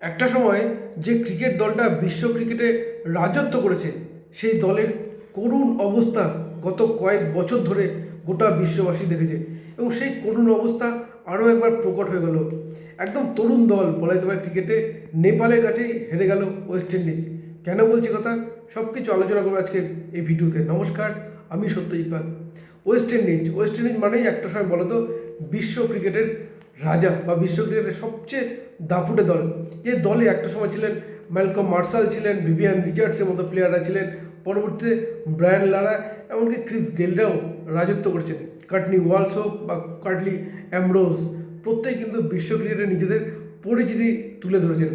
একটা সময় যে ক্রিকেট দলটা বিশ্ব ক্রিকেটে রাজত্ব করেছে, সেই দলের করুণ অবস্থা গত কয়েক বছর ধরে গোটা বিশ্ববাসী দেখেছে এবং সেই করুণ অবস্থা আরও একবার প্রকট হয়ে গেল। একদম তরুণ দল বলা যেতে পারে ক্রিকেটে, নেপালের কাছেই হেরে গেল ওয়েস্ট ইন্ডিজ। কেন বলছি কথা? সব কিছু আলোচনা করব আজকের এই ভিডিওতে। নমস্কার, আমি Satyajit Pal. West Indies West Indies মানেই একটা সময় বলতো বিশ্ব ক্রিকেটের রাজা বা বিশ্ব ক্রিকেটের সবচেয়ে দাপুটে দল। যে দলে একটা সময় ছিলেন ম্যালকম মার্শাল ছিলেন, ভিভিয়ান রিচার্ডসের মতো প্লেয়াররা ছিলেন, পরবর্তীতে ব্রায়ান লারা এমনকি ক্রিস গেলরাও রাজত্ব করেছেন। কাটনি ওয়ালস হোক বা কাটলি অ্যামরোজ, প্রত্যেকে কিন্তু বিশ্ব ক্রিকেটে নিজেদের পরিচিতি তুলে ধরেছেন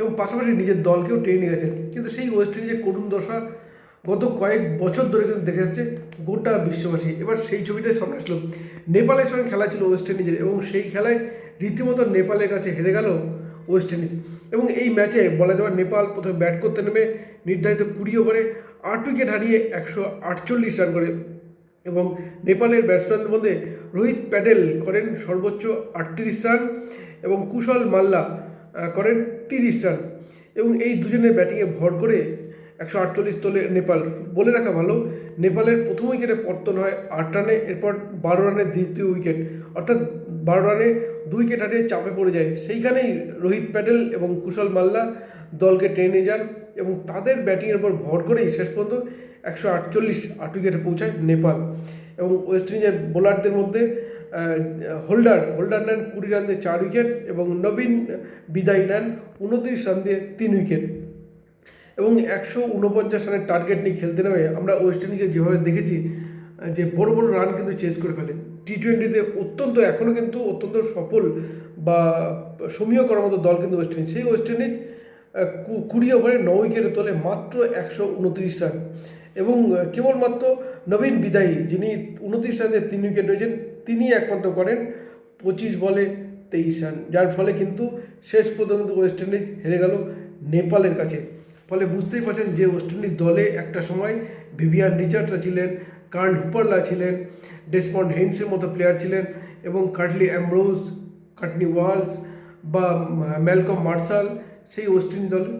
এবং পাশাপাশি নিজের দলকেও টেনে নিয়ে গেছেন। কিন্তু সেই ওয়েস্ট ইন্ডিজের করুণ দশা গত কয়েক বছর ধরে কিন্তু দেখে আসছে গোটা বিশ্ববাসী। এবার সেই ছবিটাই সামনে আসলো। নেপালের সঙ্গে খেলা ছিল ওয়েস্ট ইন্ডিজের এবং সেই খেলায় রীতিমতো নেপালের কাছে হেরে গেল ওয়েস্ট ইন্ডিজ এবং এই ম্যাচে বলা যাবে নেপাল প্রথমে ব্যাট করতে নেমে নির্ধারিত কুড়ি ওভারে আট উইকেট হারিয়ে একশো আটচল্লিশ রান করে এবং নেপালের ব্যাটসম্যানদের মধ্যে রোহিত প্যাটেল করেন সর্বোচ্চ আটত্রিশ রান এবং কুশল মাল্লা করেন তিরিশ রান এবং এই দুজনের ব্যাটিংয়ে ভর করে একশো আটচল্লিশ তোলে নেপাল। বলে রাখা ভালো, নেপালের প্রথম উইকেটে পতন হয় আট রানে, এরপর বারো রানের দ্বিতীয় উইকেট। অর্থাৎ বারো রানে দুই উইকেট হারিয়ে চাপে পড়ে যায়। সেইখানেই রোহিত প্যাটেল এবং কুশল মাল্লা দলকে টেনে যান এবং তাদের ব্যাটিংয়ের উপর ভর করেই শেষ পর্যন্ত একশো আটচল্লিশ আট উইকেটে পৌঁছায় নেপাল। এবং ওয়েস্ট ইন্ডিজের বোলারদের মধ্যে হোল্ডার হোল্ডার নেন কুড়ি রান দিয়ে চার উইকেট এবং নবীন বিদায় নেন উনত্রিশ রান দিয়ে তিন উইকেট। এবং একশো উনপঞ্চাশ রানের টার্গেট নিয়ে খেলতে নেমে আমরা ওয়েস্ট ইন্ডিজকে যেভাবে দেখেছি, যে বড় বড় রান কিন্তু চেস করে ফেলে। টি টোয়েন্টিতে অত্যন্ত এখনও কিন্তু অত্যন্ত সফল বা সমীহ করার মতো দল কিন্তু ওয়েস্ট ইন্ডিজ সেই ওয়েস্ট ইন্ডিজ কুড়ি ওভারে ন উইকেটে তোলে মাত্র একশো উনত্রিশ রান। এবং কেবলমাত্র নবীন বিদায়ী, যিনি উনত্রিশ রান তিন উইকেট রয়েছেন তিনি একমাত্র করেন পঁচিশ বলে তেইশ রান। যার ফলে কিন্তু শেষ পর্যন্ত ওয়েস্ট ইন্ডিজ হেরে গেল নেপালের কাছে। ফলে বুঝতেই পারছেন যে ওয়েস্ট ইন্ডিজ দলে একটা সময় ভিভিয়ান রিচার্ডসরা ছিলেন কার্ল হুপারলা ছিলেন ডেসমন্ড হেন্সের মতো প্লেয়ার ছিলেন এবং কার্টলি অ্যামরোজ কাটনি ওয়ালস বা ম্যালকম মার্শাল সেই ওয়েস্ট ইন্ডিজ দলে